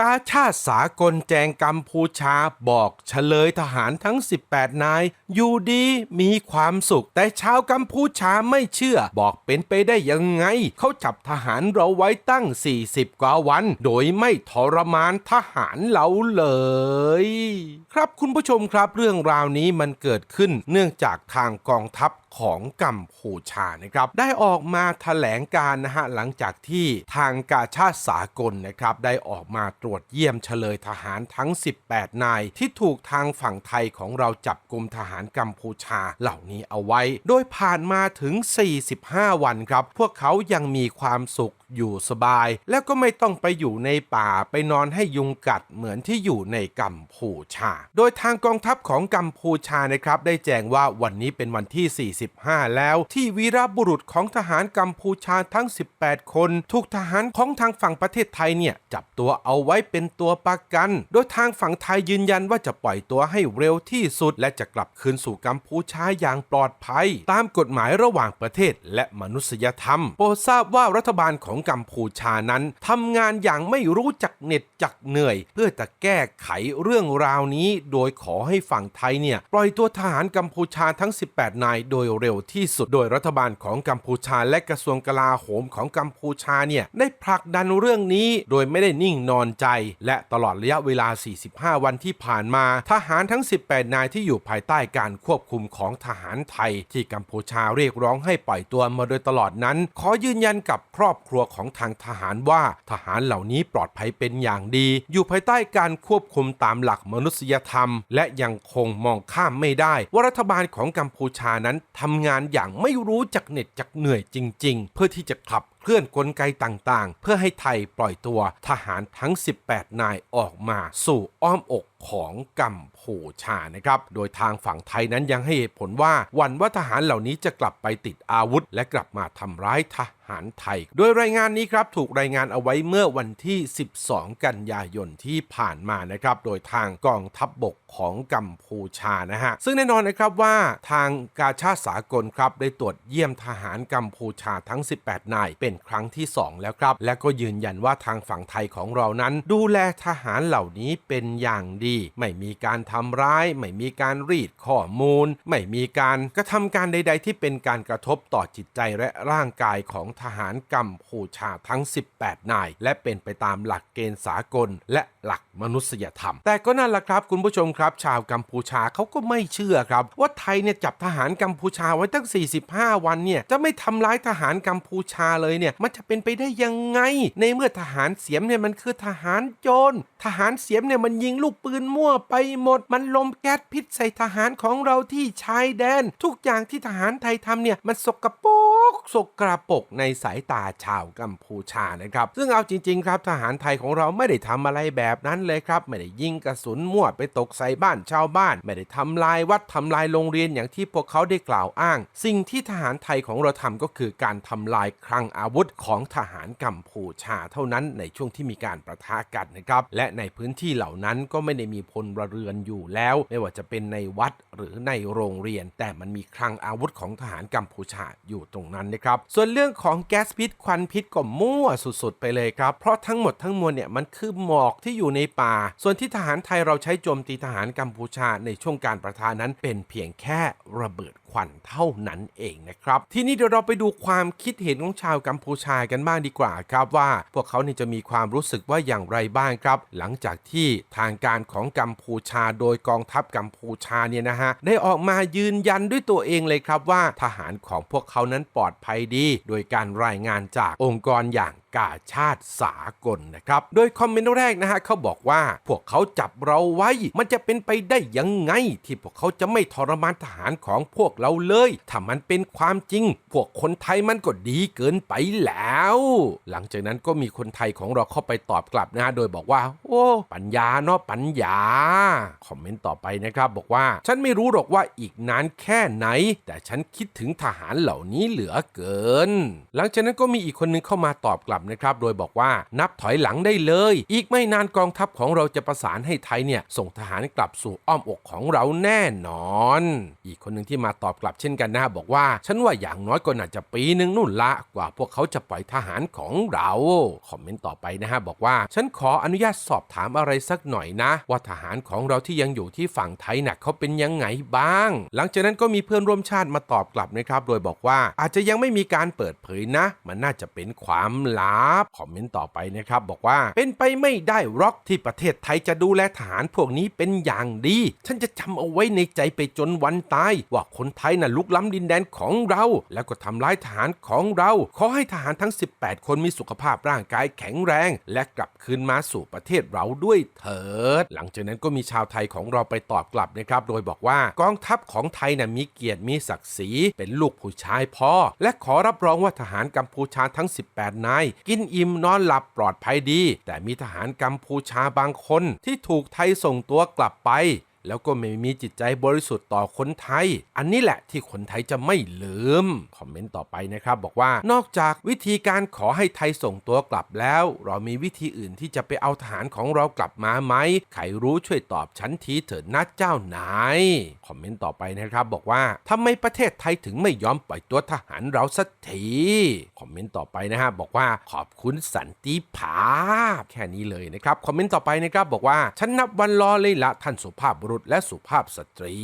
กาชาติสากลแจงกัมพูชาบอกเฉลยทหารทั้ง 18 นาย อยู่ดีมีความสุข แต่ชาวกัมพูชาไม่เชื่อ บอกเป็นไปได้ยังไง เขาจับทหารเราไว้ตั้ง 40 กว่าวัน โดยไม่ทรมานทหารเราเลย ครับคุณผู้ชมครับเรื่องราวนี้มันเกิดขึ้น เนื่องจากทางกองทัพ ของกัมพูชานะครับ ได้ออกมาแถลงการนะฮะหลังจากที่ทางกาชาติสากลนะครับได้ออกมาตรวจเยี่ยมเฉลยทหารทั้ง 18 นาย ที่ถูกทางฝั่งไทยของเราจับกลุ่มทหารกัมพูชาเหล่านี้เอาไว้ โดยผ่านมาถึง 45 วันครับ พวกเขายังมีความสุขอยู่สบาย แล้วก็ไม่ต้องไปอยู่ในป่าไปนอนให้ยุงกัดเหมือนที่อยู่ในกัมพูชา โดยทางกองทัพของกัมพูชานะครับ ได้แจ้งว่าวันนี้เป็นวันที่ 45 แล้ว ที่วีรบุรุษของทหารกัมพูชาทั้ง 18 คน ถูกทหารของทางฝั่งประเทศไทยเนี่ย จับตัวเอาไว้เป็นตัวประกัน โดยทางฝั่งไทยยืนยันว่าจะปล่อยตัวให้เร็วที่สุด และจะกลับคืนสู่กัมพูชาอย่างปลอดภัย ตามกฎหมายระหว่างประเทศและมนุษยธรรม โปรดทราบว่ารัฐบาลของกัมพูชานั้นทำงานอย่างไม่รู้จักเหน็ดจักเหนื่อย เพื่อจะแก้ไขเรื่องราวนี้ โดยขอให้ฝั่งไทยเนี่ยปล่อยตัวทหารกัมพูชาทั้ง 18 นายโดยเร็วที่สุด โดยรัฐบาลของกัมพูชาและกระทรวงกลาโหมของกัมพูชาเนี่ยได้ผลักดันเรื่องนี้โดยไม่ได้นิ่งนอนใจ และตลอดระยะเวลา 45 วันที่ผ่านมา ทหารทั้ง 18 นายที่อยู่ภายใต้การควบคุมของทหารไทย ที่กัมพูชาเรียกร้องให้ปล่อยตัวมาโดยตลอดนั้น ขอยืนยันกับครอบครัวของทางทหารว่าทหารเหล่านี้ปลอดภัยเป็นอย่างดี อยู่ภายใต้การควบคุมตามหลักมนุษยธรรม และยังคงมองข้ามไม่ได้ ว่ารัฐบาลของกัมพูชานั้นทำงานอย่างไม่รู้จักเหน็ดจักเหนื่อยจริง ๆ เพื่อที่จะขับ เคลื่อนกลไกต่างๆ เพื่อให้ไทยปล่อยตัวทหารทั้ง 18 นายออกมาสู่อ้อมอกของกัมพูชานะครับ โดยทางฝั่งไทยนั้นยังให้เหตุผลว่าหวันว่าทหารเหล่านี้จะกลับไปติดอาวุธ และกลับมาทำร้ายทหารไทย โดยรายงานนี้ครับถูกรายงานเอาไว้เมื่อวันที่ 12 กันยายนที่ผ่านมานะครับ โดยทางกองทัพบบกของกัมพูชานะฮะ ซึ่งแน่นอนนะครับว่าทางกาชาติสากลครับได้ตรวจเยี่ยมทหารกัมพูชาทั้ง 18 นาย เป็นครั้งที่ 2 แล้วครับ และก็ยืนยันว่าทางฝั่งไทยของเรานั้น ดูแลทหารเหล่านี้เป็นอย่างดี ไม่มีการทำร้าย ไม่มีการรีดข้อมูล ไม่มีการกระทำการใด ๆ ที่เป็นการกระทบต่อจิตใจและร่างกายของทหารกัมพูชาทั้ง 18 นาย และเป็นไปตามหลักเกณฑ์สากล และหลักมนุษยธรรม แต่ก็นั่นแหละครับ คุณผู้ชมครับ ชาวกัมพูชาเขาก็ไม่เชื่อครับ ว่าไทยเนี่ยจับทหารกัมพูชาไว้ตั้ง 45 วันเนี่ยจะไม่ทำร้ายทหารกัมพูชาเลยเนี่ยมันจะเป็นไปได้ยังไง ในเมื่อทหารเสียมเนี่ยมันคือทหารโจรทหารเสียมเนี่ยมันยิงลูกปืนมั่วไปหมด มันลมแก๊สพิษใส่ทหารของเราที่ชายแดน ทุกอย่างที่ทหารไทยทำเนี่ยมันสกปรกสกระปรกในสายตาชาวกัมพูชานะครับ ซึ่งเอาจริง ๆ ครับทหารไทยของเราไม่ได้ทำอะไรแบบนั้นเลยครับ ไม่ได้ยิงกระสุนมั่วไปตกใส่บ้านชาวบ้าน ไม่ได้ทำลายวัดทำลายโรงเรียนอย่างที่พวกเขาได้กล่าวอ้าง สิ่งที่ทหารไทยของเราทำก็คือการทำลายคลังอาวุธวุธของทหารกัมพูชาเท่านั้นในช่วงที่มีการประทะกันนะครับ และในพื้นที่เหล่านั้นก็ไม่ได้มีพลเรือนอยู่แล้ว ไม่ว่าจะเป็นในวัดหรือในโรงเรียน แต่มันมีคลังอาวุธของทหารกัมพูชาอยู่ตรงนั้นนะครับ ส่วนเรื่องของแก๊สพิษควันพิษก็มั่วสุดๆ ไปเลยครับ เพราะทั้งหมดทั้งมวลเนี่ยมันคือหมอกที่อยู่ในป่า ส่วนที่ทหารไทยเราใช้โจมตีทหารกัมพูชาในช่วงการประทานั้นเป็นเพียงแค่ระเบิด ควันเท่านั้นเองนะครับ ทีนี้เดี๋ยวเราไปดูความคิดเห็นของชาวกัมพูชากันบ้างดีกว่าครับว่า พวกเขานี่จะมีความรู้สึกว่าอย่างไรบ้างครับ หลังจากที่ทางการของกัมพูชาโดยกองทัพกัมพูชาเนี่ยนะฮะได้ออกมายืนยันด้วยตัวเองเลยครับว่าทหารของพวกเขานั้นปลอดภัยดี โดยการรายงานจากองค์กรอย่าง กาชาติสากลนะครับ โดยคอมเมนต์แรกนะฮะเขาบอกว่าพวกเขาจับเราไว้ มันจะเป็นไปได้ยังไง ที่พวกเขาจะไม่ทรมานทหารของพวกเราเลย ถ้ามันเป็นความจริง พวกคนไทยมันก็ดีเกินไปแล้ว หลังจากนั้นก็มีคนไทยของเราเข้าไปตอบกลับนะฮะโดยบอกว่า โอ้ปัญญาเนาะปัญญา คอมเมนต์ต่อไปนะครับบอกว่า ฉันไม่รู้หรอกว่าอีกนานแค่ไหน แต่ฉันคิดถึงทหารเหล่านี้เหลือเกิน หลังจากนั้นก็มีอีกคนนึงเข้ามาตอบกลับนะครับโดยบอกว่านับถอยหลังได้เลย อีกไม่นานกองทัพของเราจะประสานให้ไทยเนี่ยส่งทหารกลับสู่อ้อมอกของเราแน่นอน อีกคนหนึ่งที่มาตอบกลับเช่นกันนะบอกว่า ฉันว่าอย่างน้อยก็น่าจะปีหนึ่งนู่นละกว่าพวกเขาจะปล่อยทหารของเราคอมเมนต์ต่อไปนะฮะบอกว่า ฉันขออนุญาตสอบถามอะไรสักหน่อยนะ ว่าทหารของเราที่ยังอยู่ที่ฝั่งไทยน่ะเขาเป็นยังไงบ้าง หลังจากนั้นก็มีเพื่อนร่วมชาติมาตอบกลับนะครับ โดยบอกว่าอาจจะยังไม่มีการเปิดเผยนะ มันน่าจะเป็นความลับคอมเมนต์ต่อไปนะครับบอกว่าเป็นไปไม่ได้หรอกที่ประเทศไทยจะดูแลทหารพวกนี้เป็นอย่างดี ฉันจะจำเอาไว้ในใจไปจนวันตาย ว่าคนไทยน่ะลุกล้ำดินแดนของเรา แล้วก็ทำร้ายทหารของเรา ขอให้ทหารทั้ง 18 คนมีสุขภาพร่างกายแข็งแรง และกลับคืนมาสู่ประเทศเราด้วยเถิด หลังจากนั้นก็มีชาวไทยของเราไปตอบกลับนะครับ โดยบอกว่ากองทัพของไทยน่ะมีเกียรติมีศักดิ์ศรีเป็นลูกผู้ชายพ่อและขอรับรองว่าทหารกัมพูชาทั้ง 18 นายกินอิ่มนอนหลับปลอดภัยดี แต่มีทหารกัมพูชาบางคนที่ถูกไทยส่งตัวกลับไป แล้วก็ไม่มีจิตใจบริสุทธิ์ต่อคนไทย อันนี้แหละที่คนไทยจะไม่ลืม คอมเมนต์ต่อไปนะครับบอกว่านอกจากวิธีการขอให้ไทยส่งตัวกลับแล้ว เรามีวิธีอื่นที่จะไปเอาทหารของเรากลับมาไหมใครรู้ช่วยตอบฉันทีเถิดนะเจ้านายคอมเมนต์ต่อไปนะครับบอกว่าทำไมประเทศไทยถึงไม่ยอมปล่อยตัวทหารเราสักทีคอมเมนต์ต่อไปนะฮะบอกว่าขอบคุณสันติภาพ แค่นี้เลยนะครับคอมเมนต์ต่อไปนะครับบอกว่าฉันนับวันรอเลยละท่านสุภาพบุรุษและสุภาพสตรี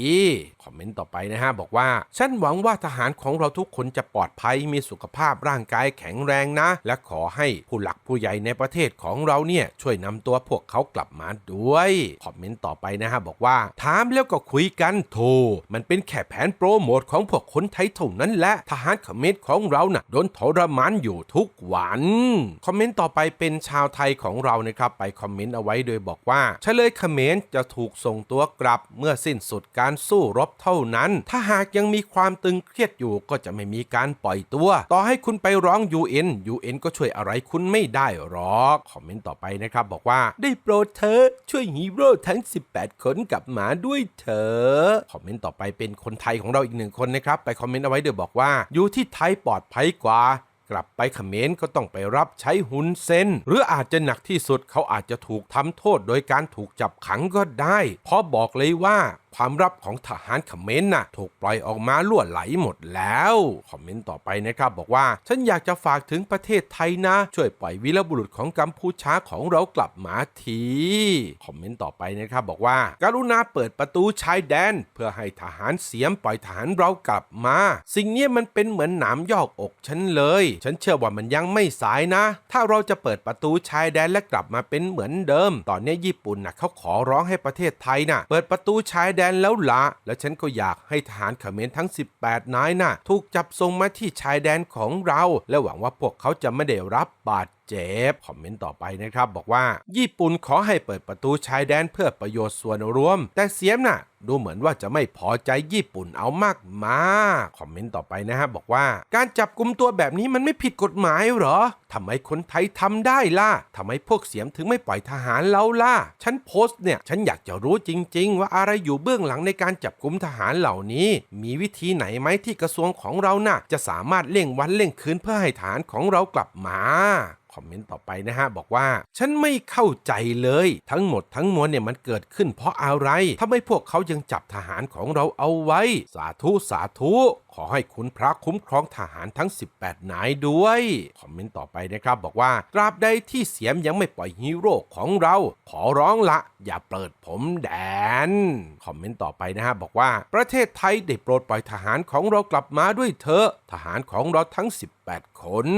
คอมเมนต์ต่อไปนะฮะ บอกว่า ฉันหวังว่าทหารของเราทุกคนจะปลอดภัยมีสุขภาพร่างกายแข็งแรงนะ และขอให้ผู้หลักผู้ใหญ่ในประเทศของเราเนี่ย ช่วยนำตัวพวกเขากลับมาด้วย คอมเมนต์ต่อไปนะฮะ บอกว่า ถามแล้วก็คุยกันโธ่มันเป็นแค่แผนโปรโมทของพวกคนไทยเท่านั้นแหละทหารเขมรของเราน่ะโดนทรมานอยู่ทุกวัน คอมเมนต์ต่อไปเป็นชาวไทยของเรานะครับไปคอมเมนต์เอาไว้โดยบอกว่าเฉลยเขมรจะถูกส่งตัวกลับเมื่อสิ้นสุดการสู้รบเท่านั้น ถ้าหากยังมีความตึงเครียดอยู่ก็จะไม่มีการปล่อยตัว ต่อให้คุณไปร้อง UN UN ก็ช่วยอะไรคุณไม่ได้หรอกคอมเมนต์ต่อไปนะครับบอกว่าได้โปรดเธอช่วยฮีโร่ทั้ง 18 คนกลับมาด้วยเถอะคอมเมนต์ต่อไปเป็นคนไทยของเราอีกหนึ่งคนนะครับไปคอมเมนต์เอาไว้โดยบอกว่าอยู่ที่ไทยปลอดภัยกว่า กลับไปเขมรก็ต้องไปรับใช้หุนเซนหรืออาจจะหนักที่สุดเขาอาจจะถูกทำโทษโดยการถูกจับขังก็ได้ เพราะบอกเลยว่า ความลับของทหารเขมรน่ะถูกปล่อยออกมาล่วไหลหมดแล้วคอมเมนต์ต่อไปนะครับบอกว่า ฉันอยากจะฝากถึงประเทศไทยนะ ช่วยปล่อยวีรบุรุษของกัมพูชาของเรากลับมาทีคอมเมนต์ต่อไปนะครับบอกว่า การุณาเปิดประตูชายแดน เพื่อให้ทหารเสียมปล่อยทหารเรากลับมา สิ่งนี้มันเป็นเหมือนหนามยอกอกฉันเลย ฉันเชื่อว่ามันยังไม่สายนะ ถ้าเราจะเปิดประตูชายแดนและกลับมาเป็นเหมือนเดิม ตอนนี้ญี่ปุ่นนะเขาขอร้องให้ประเทศไทยนะเปิดประตูชายแดนแล้วละ และฉันก็อยากให้ทหารเขมรทั้ง 18 นายนะถูกจับส่งมาที่ชายแดนของเรา และหวังว่าพวกเขาจะไม่ได้รับบาด เจ็บคอมเมนต์ต่อไปนะครับ บอกว่า ญี่ปุ่นขอให้เปิดประตูชายแดนเพื่อประโยชน์ส่วนรวม แต่เสียมน่ะดูเหมือนว่าจะไม่พอใจญี่ปุ่นเอามากมาคอมเมนต์ต่อไปนะฮะ บอกว่า การจับกลุ่มตัวแบบนี้มันไม่ผิดกฎหมายเหรอทำไมคนไทยทำได้ล่ะทำไมพวกเสียมถึงไม่ปล่อยทหารเราล่ะ ฉันโพสต์เนี่ย ฉันอยากจะรู้จริง ๆ ว่าอะไรอยู่เบื้องหลังในการจับกลุ่มทหารเหล่านี้ มีวิธีไหนไหมที่กระทรวงของเราน่ะ จะสามารถเร่งวันเร่งคืนเพื่อให้ทหารของเรากลับมา คอมเมนต์ต่อไปนะฮะบอกว่า ฉันไม่เข้าใจเลย ทั้งหมดทั้งมวลเนี่ยมันเกิดขึ้นเพราะอะไรทำไมพวกเขายังจับทหารของเราเอาไว้ สาธุสาธุขอให้คุณพระคุ้มครองทหารทั้ง 18 นายด้วย คอมเมนต์ต่อไปนะครับบอกว่า ตราบใดที่เสียมยังไม่ปล่อยฮีโร่ของเรา ขอร้องละ อย่าเปิดผมแดน คอมเมนต์ต่อไปนะฮะบอกว่าประเทศไทยได้โปรดปล่อยทหารของเรากลับมาด้วยเถอะทหารของเราทั้ง 18 คน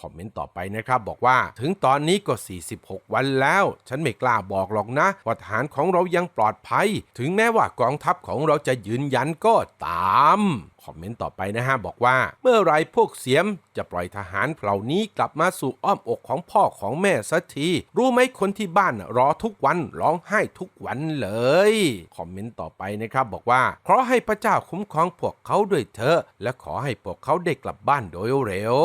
คอมเมนต์ต่อไปนะครับบอกว่าถึงตอนนี้ก็ 46 วันแล้ว ฉันไม่กล้าบอกหรอกนะว่าทหารของเรายังปลอดภัย ถึงแม้ว่ากองทัพของเราจะยืนยันก็ตาม คอมเมนต์ต่อไปนะฮะ บอกว่าเมื่อไรพวกเสียมจะปล่อยทหารเหล่านี้กลับมาสู่อ้อมอกของพ่อของแม่สักที รู้ไหมคนที่บ้านรอทุกวันร้องไห้ทุกวันเลย คอมเมนต์ต่อไปนะครับบอกว่า ขอให้พระเจ้าคุ้มครองพวกเขาด้วยเถอะและขอให้พวกเขาได้กลับบ้านโดยเร็ว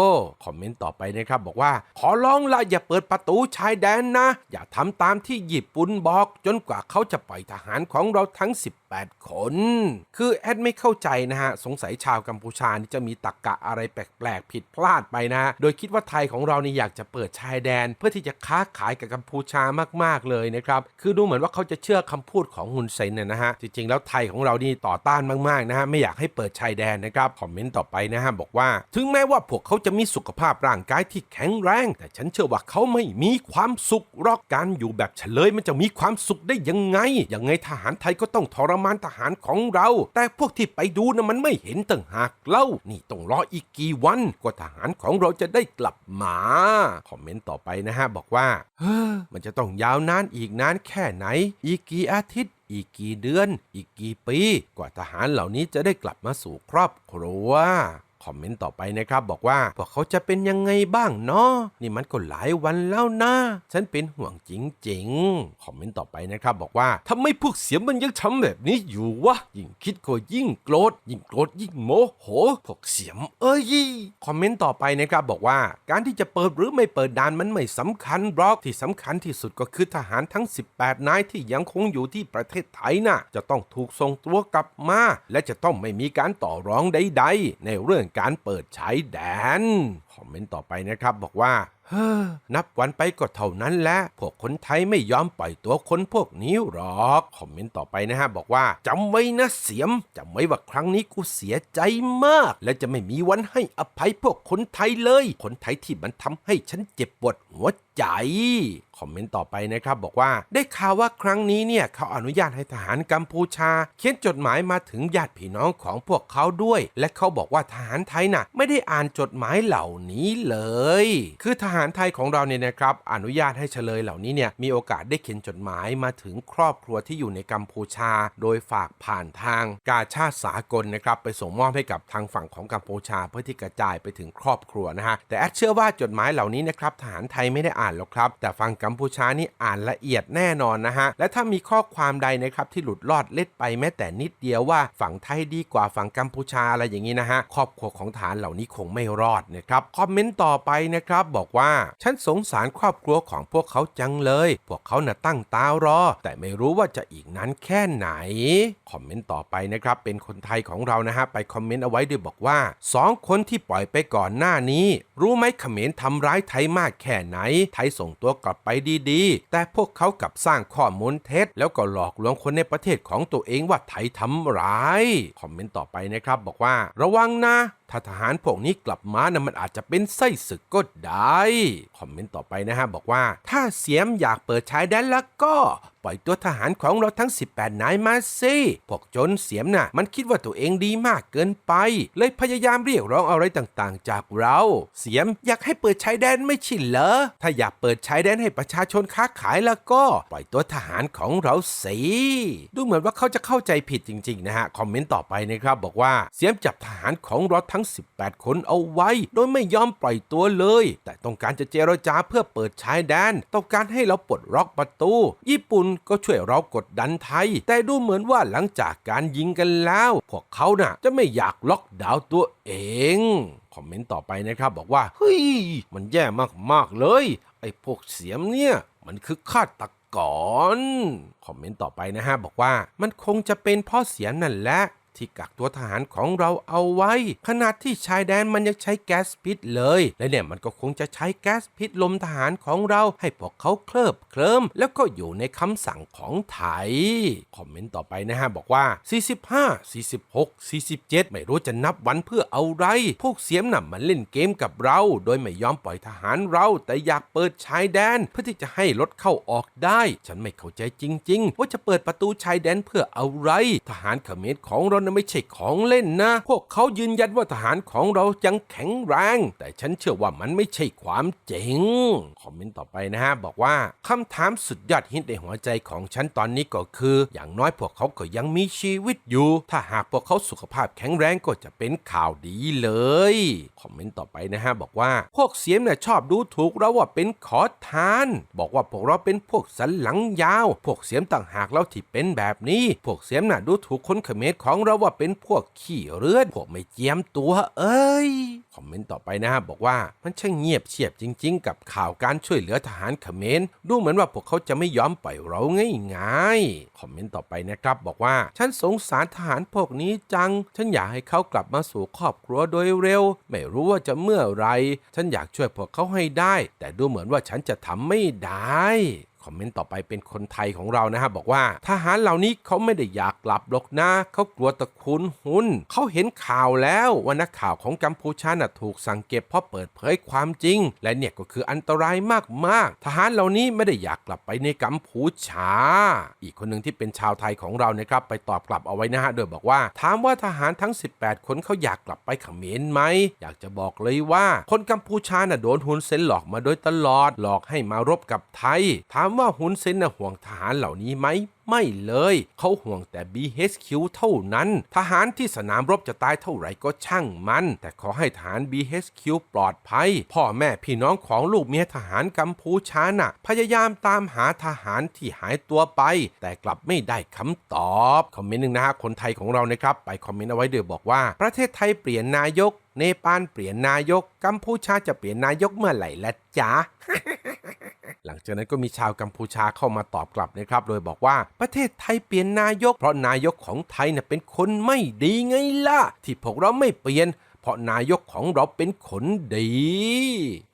คอมเมนต์ต่อไปนะครับบอกว่า ขอร้องละอย่าเปิดประตูชายแดนนะ อย่าทำตามที่ญี่ปุ่นบอก จนกว่าเขาจะปล่อยทหารของเราทั้ง 18 คน คือแอดไม่เข้าใจนะฮะสงสัยยชาวกัมพูชานี่จะมีตรกกะอะไรแปลกๆ ผิดพลาดไปนะโดยคิดว่าไทยของเรานี่อยากจะเปิดชายแดน เพื่อที่จะค้าขายกับกัมพูชามากๆเลยนะครับ คือดูเหมือนว่าเขาจะเชื่อคำพูดของฮุนเซนเนี่ยนะฮะ จริงๆ แล้วไทยของเรานี่ต่อต้านมากๆนะฮะ ไม่อยากให้เปิดชายแดนนะครับ คอมเมนต์ต่อไปนะฮะบอกว่า ถึงแม้ว่าพวกเขาจะมีสุขภาพร่างกายที่แข็งแรง แต่ฉันเชื่อว่าเขาไม่มีความสุขหรอกการอยู่แบบเฉลยมันจะมีความสุขได้ยังไง ยังไงทหารไทยก็ต้องทรมานทหารของเรา แต่พวกที่ไปดูนะมันไม่เห็นต่างหากเล่า นี่ต้องรออีกกี่วันกว่าทหารของเราจะได้กลับมา คอมเมนต์ต่อไปนะฮะ บอกว่า เฮ้อ มันจะต้องยาวนานอีกนานแค่ไหน อีกกี่อาทิตย์อีกกี่เดือน อีกกี่ปี กว่าทหารเหล่านี้จะได้กลับมาสู่ครอบครัว คอมเมนต์ต่อไปนะครับบอกว่าพวกเขาจะเป็นยังไงบ้างเนาะนี่มันก็หลายวันแล้วนะฉันเป็นห่วงจริงๆคอมเมนต์ต่อไปนะครับบอกว่าทำไมพวกเสียมันยังทำแบบนี้อยู่วะยิ่งคิดก็ยิ่งโกรธยิ่งโกรธยิ่งโมโหพวกเสียมเอ้ยคอมเมนต์ต่อไปนะครับบอกว่า การที่จะเปิดหรือไม่เปิดด่านมันไม่สำคัญบล็อกที่สำคัญที่สุดก็คือทหารทั้ง 18 นายที่ยังคงอยู่ที่ประเทศไทยน่ะจะต้องถูกส่งตัวกลับมา และจะต้องไม่มีการต่อรองใด ๆ ในเรื่องการเปิดใช้แดนคอมเมนต์ต่อไปนะครับบอกว่าเฮ้อนับวันไปก็เท่านั้นแหละพวกคนไทยไม่ยอมปล่อยตัวคนพวกนี้หรอกคอมเมนต์ต่อไปนะฮะบอกว่าจำไว้นะเสียมจำไว้ว่าครั้งนี้กูเสียใจมาก และจะไม่มีวันให้อภัยพวกคนไทยเลย คนไทยที่มันทำให้ฉันเจ็บปวดหัวใจคอมเมนต์ต่อไปนะครับบอกว่าได้ข่าวว่าครั้งนี้เนี่ยเขาอนุญาตให้ทหารกัมพูชา เขียนจดหมายมาถึงญาติพี่น้องของพวกเขาด้วย และเขาบอกว่าทหารไทยน่ะ ไม่ได้อ่านจดหมายเหล่านี้เลย คือทหารไทยของเราเนี่ยนะครับอนุญาตให้เฉลยเหล่านี้เนี่ยมีโอกาสได้เขียนจดหมายมาถึงครอบครัวที่อยู่ในกัมพูชา โดยฝากผ่านทางกาชาติสากลนะครับไปส่งมอบให้กับทางฝั่งของกัมพูชาเพื่อที่กระจายไปถึงครอบครัวนะฮะแต่แอดเชื่อว่าจดหมายเหล่านี้นะครับทหารไทยไม่ได้อ่านหรอกครับ แต่ฝั่งกัมพูชานี่อ่านละเอียดแน่นอนนะฮะและถ้ามีข้อความใดนะครับที่หลุดลอดเล็ดไปแม้แต่นิดเดียวว่าฝั่งไทยดีกว่าฝั่งกัมพูชาอะไรอย่างนี้นะฮะครอบครัวของทหารเหล่านี้คงไม่รอดนะครับคอมเมนต์ต่อไปนะครับ บอกว่า ฉันสงสารครอบครัวของพวกเขาจังเลย พวกเขาน่ะตั้งตารอ แต่ไม่รู้ว่าจะอีกนั้นแค่ไหน คอมเมนต์ต่อไปนะครับ เป็นคนไทยของเรานะฮะ ไปคอมเมนต์เอาไว้ด้วยบอกว่าสองคนที่ปล่อยไปก่อนหน้านี้ รู้ไหมเขมรทำร้ายไทยมากแค่ไหน ไทยส่งตัวกลับไปดีๆ แต่พวกเขากลับสร้างข้อมูลเท็จ แล้วก็หลอกลวงคนในประเทศของตัวเองว่าไทยทำร้าย คอมเมนต์ต่อไปนะครับบอกว่า ระวังนะถ้าทหารพวกนี้กลับมานะมันอาจจะเป็นไส้ศึกก็ได้ คอมเมนต์ต่อไปนะฮะบอกว่า ถ้าเสียมอยากเปิดชายแดนแล้วก็ ปล่อยตัวทหารของเราทั้ง 18 นายมาสิพวกจนเสียมน่ะ มันคิดว่าตัวเองดีมากเกินไป เลยพยายามเรียกร้องอะไรต่างๆ จากเรา เสียมอยากให้เปิดชายแดนไม่ใช่เหรอ ถ้าอยากเปิดชายแดนให้ประชาชนค้าขายแล้วก็ ปล่อยตัวทหารของเราสิดูเหมือนว่าเขาจะเข้าใจผิดจริงๆนะฮะ คอมเมนต์ต่อไปนะครับบอกว่าเสียมจับทหารของเราทั้ง 18 คนเอาไว้ โดยไม่ยอมปล่อยตัวเลย แต่ต้องการจะเจรจาเพื่อเปิดชายแดน ต้องการให้เราปลดล็อกประตู ญี่ปุ่นก็ช่วยเรากดดันไทย แต่ดูเหมือนว่าหลังจากการยิงกันแล้ว พวกเขาน่ะจะไม่อยากล็อกดาวน์ตัวเองคอมเมนต์ต่อไปนะครับ บอกว่าเฮ้ยมันแย่มากๆเลย ไอ้พวกเสียมเนี่ยมันคือฆาตกรคอมเมนต์ต่อไปนะฮะบอกว่ามันคงจะเป็นพ่อเสียมนั่นแหละ ที่กักตัวทหารของเราเอาไว้ ขนาดที่ชายแดนมันยังใช้แก๊สพิษเลย และเนี่ยมันก็คงจะใช้แก๊สพิษลมทหารของเรา ให้พวกเขาเคลิบเคลิ้มแล้วก็อยู่ในคำสั่งของไทย คอมเมนต์ต่อไปนะฮะ บอกว่า 45 46 47 ไม่รู้จะนับวันเพื่อเอาไร พวกเสียมน่ะมันเล่นเกมกับเรา โดยไม่ยอมปล่อยทหารเรา แต่อยากเปิดชายแดนเพื่อที่จะให้รถเข้าออกได้ ฉันไม่เข้าใจจริง ๆ ว่าจะเปิดประตูชายแดนเพื่อเอาไร ทหารเขมรของเรานะไม่ใช่ของเล่นนะ พวกเขายืนยันว่าทหารของเรายังแข็งแรง แต่ฉันเชื่อว่ามันไม่ใช่ความจริง คอมเมนต์ต่อไปนะฮะ บอกว่าคำถามสุดยอดฮิตในหัวใจของฉันตอนนี้ก็คือ อย่างน้อยพวกเขาก็ยังมีชีวิตอยู่ ถ้าหากพวกเขาสุขภาพแข็งแรงก็จะเป็นข่าวดีเลย คอมเมนต์ต่อไปนะฮะ บอกว่าพวกเสียมเนี่ยชอบดูถูกเราว่าเป็นขอทาน บอกว่าพวกเราเป็นพวกสันหลังยาว พวกเสียมต่างหากแล้วที่เป็นแบบนี้ พวกเสียมน่ะดูถูกคนเขมรของเราเราว่าเป็นพวกขี้เรือนพวกไม่เจียมตัวเอ้ย คอมเมนต์ต่อไปนะฮะบอกว่ามันช่างเงียบเชียบจริง ๆ กับข่าวการช่วยเหลือทหารเขมรดูเหมือนว่าพวกเขาจะไม่ยอมปล่อยเราง่ายๆ คอมเมนต์ต่อไปนะครับบอกว่า ฉันสงสารทหารพวกนี้จัง ฉันอยากให้เขากลับมาสู่ครอบครัวโดยเร็ว ไม่รู้ว่าจะเมื่อไหรฉันอยากช่วยพวกเขาให้ได้ แต่ดูเหมือนว่าฉันจะทำไม่ได้ คอมเมนต์ต่อไปเป็นคนไทยของเรานะฮะบอกว่าทหารเหล่านี้เขาไม่ได้อยากกลับหรอกนะเขากลัวตะกูลหุนเขาเห็นข่าวแล้วว่านักข่าวของกัมพูชาน่ะถูกสั่งเก็บเพราะเปิดเผยความจริง และเนี่ยก็คืออันตรายมากๆ ทหารเหล่านี้ไม่ได้อยากกลับไปในกัมพูชา อีกคนหนึ่งที่เป็นชาวไทยของเรานะครับไปตอบกลับเอาไว้นะฮะโดยบอกว่าถามว่าทหารทั้ง 18 คนเขาอยากกลับไปเขมรไหมอยากจะบอกเลยว่า คนกัมพูชาน่ะโดนหุนเซนหลอกมาโดยตลอดหลอกให้มารบกับไทยถามว่าหุนเซนห่วงทหารเหล่านี้ไหม ไม่เลย เขาห่วงแต่ BHQ เท่านั้น ทหารที่สนามรบจะตายเท่าไหร่ก็ช่างมัน แต่ขอให้ทหาร BHQ ปลอดภัย พ่อแม่พี่น้องของลูกเมียทหารกัมพูชาน่ะ พยายามตามหาทหารที่หายตัวไป แต่กลับไม่ได้คำตอบ คอมเมนต์หนึ่งนะฮะคนไทยของเรานะครับ ไปคอมเมนต์เอาไว้เดือบอกว่า ประเทศไทยเปลี่ยนนายก เนปาลเปลี่ยนนายก กัมพูชาจะเปลี่ยนนายกเมื่อไหร่ละจ๊ะ หลังจากนั้นก็มีชาวกัมพูชาเข้ามาตอบกลับนะครับ โดยบอกว่าประเทศไทยเปลี่ยนนายก เพราะนายกของไทยเนี่ยเป็นคนไม่ดีไงล่ะ ที่พวกเราไม่เปลี่ยน เพราะนายกของเราเป็นคนดี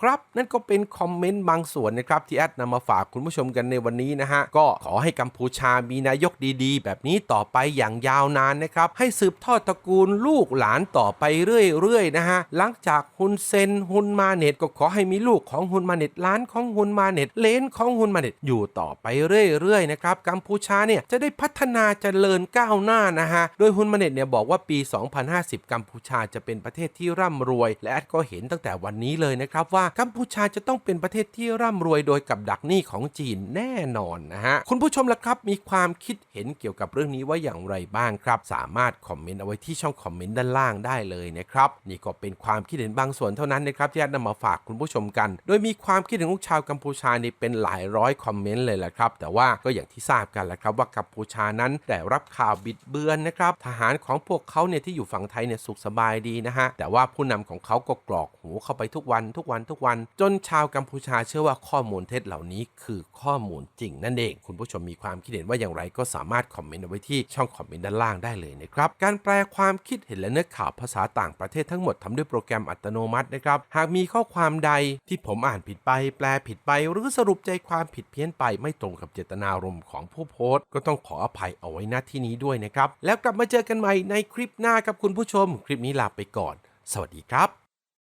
ครับนั่นก็เป็นคอมเมนต์บางส่วนนะครับที่แอดนำมาฝากคุณผู้ชมกันในวันนี้นะฮะ ก็ขอให้กัมพูชามีนายกดีๆ แบบนี้ต่อไปอย่างยาวนานนะครับ ให้สืบทอดตระกูลลูกหลานต่อไปเรื่อยๆนะฮะ หลังจากฮุนเซนฮุนมาเน็ตก็ขอให้มีลูกของฮุนมาเน็ตหล้านของฮุนมาเน็ตเลนของฮุนมาเน็ตอยู่ต่อไปเรื่อยๆนะครับกัมพูชาเนี่ยจะได้พัฒนาเจริญก้าวหน้านะฮะโดยฮุนมาเน็ตเนี่ยบอกว่าปี 2050 กัมพูชาจะเป็นประเทศทศที่ร่ำรวย และแอดก็เห็นตั้งแต่วันนี้เลยนะครับว่ากัมพูชาจะต้องเป็นประเทศที่ร่ำรวยโดยกับดักหนี้ของจีนแน่นอนนะฮะคุณผู้ชมล่ะครับมีความคิดเห็นเกี่ยวกับเรื่องนี้ว่าอย่างไรบ้างครับ สามารถคอมเมนต์เอาไว้ที่ช่องคอมเมนต์ด้านล่างได้เลยนะครับนี่ก็เป็นความคิดเห็นบางส่วนเท่านั้นนะครับที่แอดนำมาฝากคุณผู้ชมกัน โดยมีความคิดเห็นของชาวกัมพูชานี่เป็นหลายร้อยคอมเมนต์เลยแหละครับ แต่ว่าก็อย่างที่ทราบกันแหละครับว่ากัมพูชานั้นได้รับข่าวบิดเบือนนะครับทหารของพวกเขาเนี่ยที่อยู่ฝั่งไทยเนี่ยสุขสบายดีนะฮะแต่ว่าผู้นำของเขาก็กรอกหูเข้าไปทุกวันทุกวันทุกวัน จนชาวกัมพูชาเชื่อว่าข้อมูลเท็จเหล่านี้คือข้อมูลจริงนั่นเอง คุณผู้ชมมีความคิดเห็นว่าอย่างไรก็สามารถคอมเมนต์เอาไว้ที่ช่องคอมเมนต์ด้านล่างได้เลยนะครับ การแปลความคิดเห็นและเนื้อข่าวภาษาต่างประเทศทั้งหมดทำด้วยโปรแกรมอัตโนมัตินะครับ หากมีข้อความใดที่ผมอ่านผิดไป แปลผิดไป หรือสรุปใจความผิดเพี้ยนไป ไม่ตรงกับเจตนารมณ์ของผู้โพสต์ ก็ต้องขออภัยเอาไว้ณที่นี้ด้วยนะครับ แล้วกลับมาเจอกันใหม่ในคลิปหน้ากับคุณผู้ชม คลิปนี้ลาไปก่อน สวัสดีครับ